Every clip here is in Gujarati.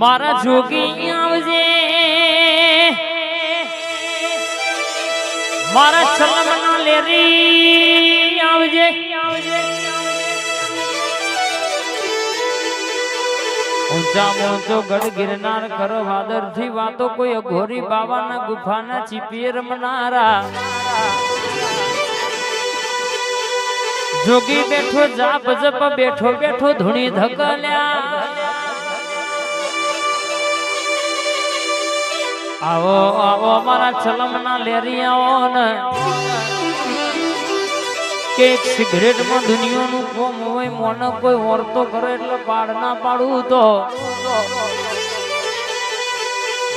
મારા જોગી આવજે. મારા ચલમના લેરી આવજે. ઊંચા મોંચો ગઢ ગિરનાર કરો વાદરથી વાતો કોઈ ઘોરી બાવાના ગુફાના ચીપીએ રમનારા. જોગી બેઠો જાપ જપ બેઠો બેઠો ધૂણી ધકલ્યા. આવો આવો, મારા ચલમના લેરિયાઓ ને કે એક સિગરેટમાં દુનિયાનું કોમ હોય, મોને કોઈ વર્તો કરે એટલે પાડ ના પાડું તો.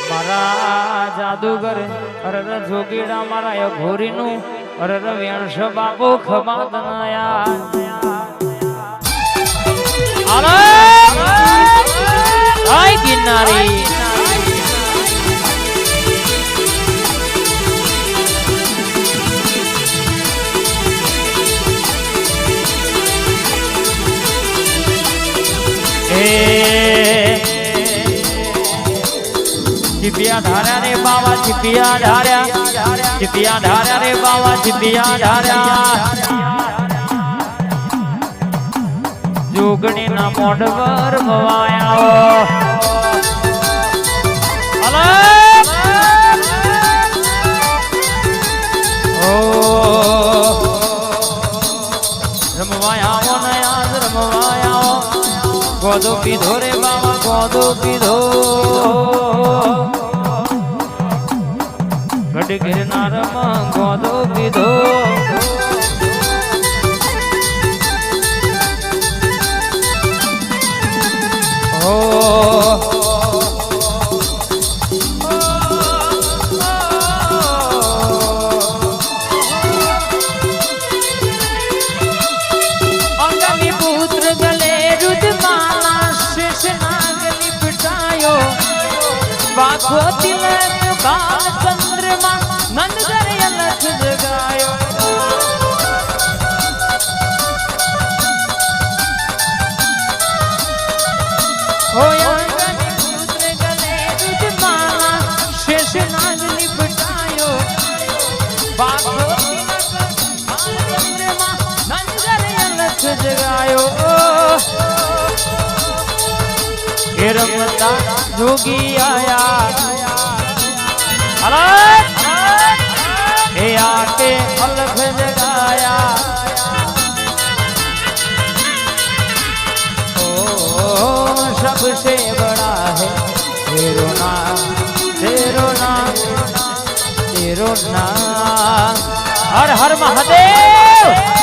મારા જાદુગર અરે જોગીડા, મારા એ ઘોરીનું અરે રે વેણસ બાપુ ખબા તનયા. અરે આય ચીપિયા ધાર્યા રે બાવા ચીપિયા ધાર્યા ચીપિયા ધાર્યા રે બાવા ચીપિયા ધાર્યા. જોગણી ના યાદ રમવાયા ગોદો પીધો રે બાબા ગોદો પીધો. ગઢ ગિરનારમાં ગોદો પીધો. શેષ બાખો તિલક બાલ ચંદ્રમાં નંદ દરિયા લખ જગાયો હોય જગાયો રમતા જોગી આયા હે આતે અલખ જગાયા ઓ સબસે બડા હે તેરો નામ તેરો નામ તેરો નામ હર હર મહાદેવ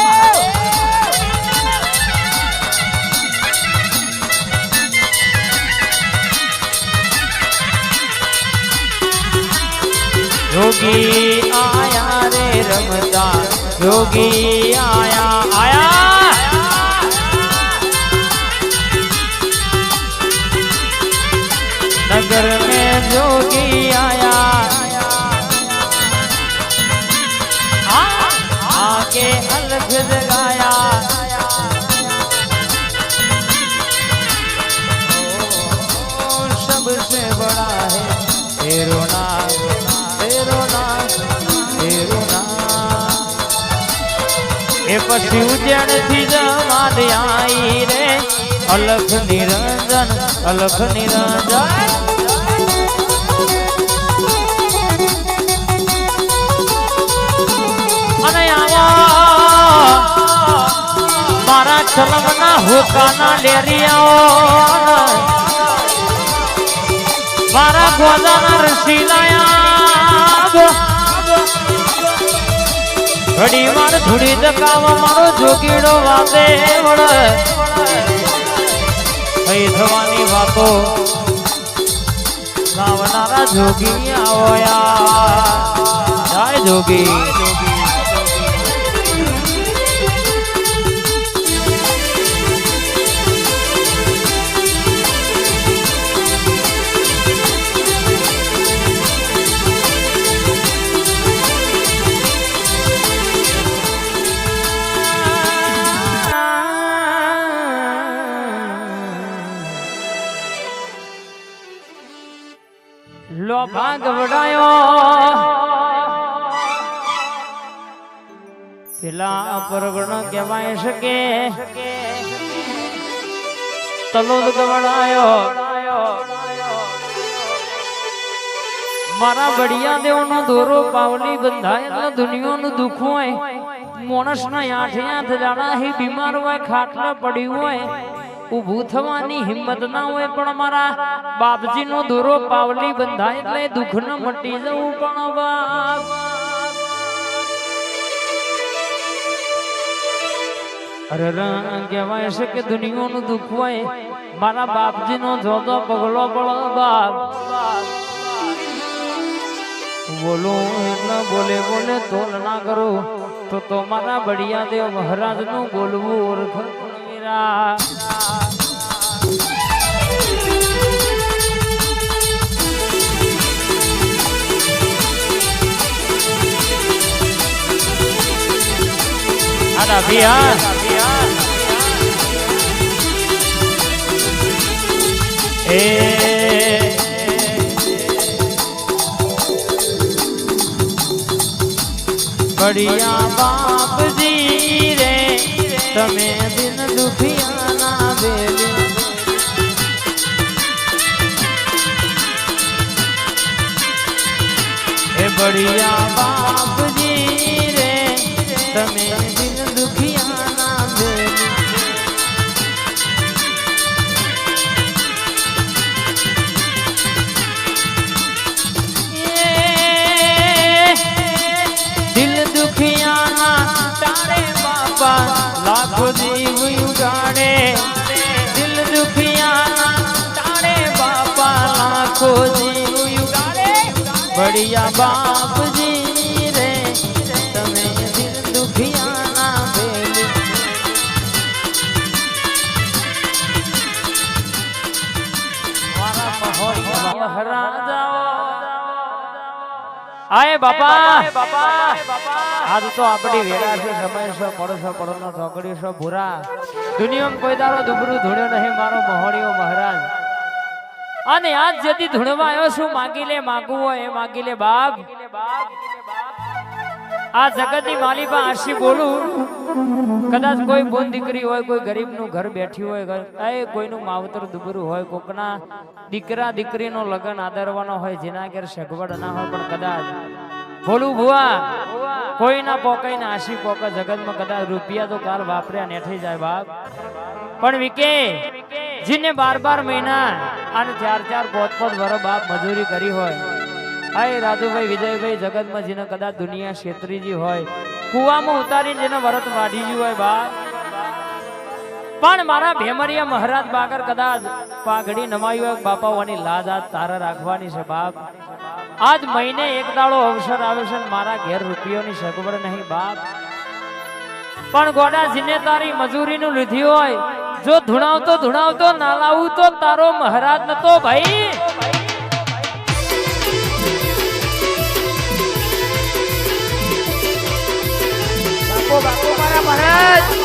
યોગી આયા રે રમતા યોગી આયા આયા નગર મે યોગી આયા આકે હલખ જગાયા પછી ઉજ્જૈનથી જમાડ આઈ રે. અલખ નિરંજન અલખ નિરંજન. મારા ચલમના હુકાના લેરિયાઓ મારા ગોદાના રસીલાયા ઘડી વાર થોડી દકાવા મારો જોગીડો વાતે થઈ થવાની વાતો લાવનારા જોગી આવયા. જય જોગી. લો ભાગ વડાયો. પેલા પરગણ કહેવાય શકે. તલોદ ગવડાયો. મારા બળિયા દેવનો દોરો પાવલી બંધાય એટલે દુનિયાનું દુઃખ હોય. માણસના આઠે આઠ દાડા હી બીમાર હોય ખાટલે પડ્યું હોય. ઊભું થવાની હિંમત ના હોય પણ મારા બાપજીનો દોરો પાવલી બંધાય એટલે દુઃખ ન મટી જવું પણ બાપ અરે કહેવાય છે કે દુનિયાનું દુઃખ હોય, મારા બાપજીનો જોતો પગલો પડો બાપ બોલું એટલે બોલે બોલે, તોલ ના કરું, તો તો મારા બળિયા દેવ મહારાજનું બોલવું ઓળખ. બિહાર એ બળિયા બાપજી રે તમે દિન બળિયા બાપજી બળિયા બાપજી રે, તમે દિલ દુખિયાના મહારાજાઓ. આય બાપા. આજ તો આપણી વેળા છે, સમય છે, પડોશો પડનો ચોકડી છો, ભૂરા. દુનિયામાં કોઈ દારો દુબરું ધૂણ્યો નહીં, મારો મહોણીયો મહારાજ. અને આજ જેથી ધૂણવા આવ્યો છું, માગી લે, માગવું હોય એ માગી લે બાપ. આ જગતની માલિકા આશી બોલું. કદાચ કોઈ બોન દીકરી હોય, કોઈ ગરીબનું ઘર બેઠી હોય એ કોઈનું માવતર દુબરું હોય, કોકના દીકરા દીકરીનો લગ્ન આદરવાનો હોય, જેના ઘેર સગવડ ના હોય, પણ કદાચ બોલું ભુવા, કોઈના પોકાઈને આશી પોકા જગતમાં કદાચ રૂપિયા તો કાલ વાપર્યા નેઠી જાય બાપ. પણ વિકે, જીને બાર બાર મહિના અને ચાર ચાર પોત પોત વરો બાપ મજૂરી કરી હોય. હાય રાજુભાઈ, વિજયભાઈ જગતમાં જેને કદાચ દુનિયા ક્ષેત્રીજી હોય. કુવામાં ઉતારીને જેને વરત વાઢીજી હોય બાપ પણ મારા ભેમરિયા મહારાજ બાગર કદાચ પાઘડી નમાયું હોય બાપાઓની લાજ આજ તારા રાખવાની છે બાપ. આજ મહિને એક દાડો અવસર આવે છે મારા ઘેર રૂપિયોની સગવડ નહીં બાપ. પણ ગોડા જીને તારી મજૂરીનું લીધી હોય જો ધુણાવતો ધુણાવતો ના લાવું તો તારો મહારાજ નતો ભાઈ. મારા મહારાજ.